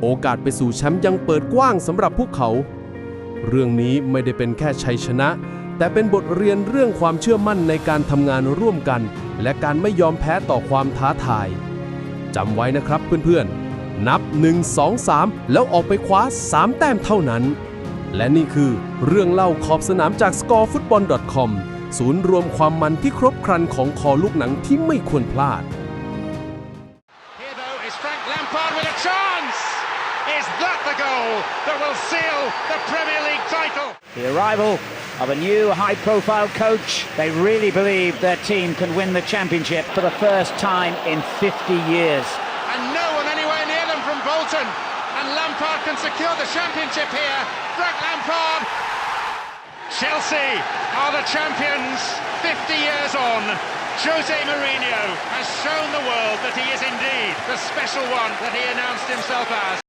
โอกาสไปสู่แชมป์ยังเปิดกว้างสำหรับพวกเขา เรื่องนี้ไม่ได้เป็นแค่ชัยชนะ แต่เป็นบทเรียนเรื่องความเชื่อมั่นในการทำงานร่วมกัน และการไม่ยอมแพ้ต่อความท้าทายจำไว้นะครับเพื่อนๆ นับ 1 2 3 แล้วออกไปคว้า 3 แต้มเท่านั้น และนี่คือเรื่องเล่าขอบสนามจาก scorefootball.com ศูนย์รวมความมันที่ครบครันของคอลูกหนังที่ไม่ควรพลาด Lampard with a chance! Is that the goal that will seal the Premier League title? The arrival of a new high profile coach. They really believe their team can win the championship for the first time in 50 years. And no one anywhere near them from Bolton. And Lampard can secure the championship here. Frank Lampard. Chelsea are the champions 50 years on. Jose Mourinho has shown the world that he is indeed the special one that he announced himself as.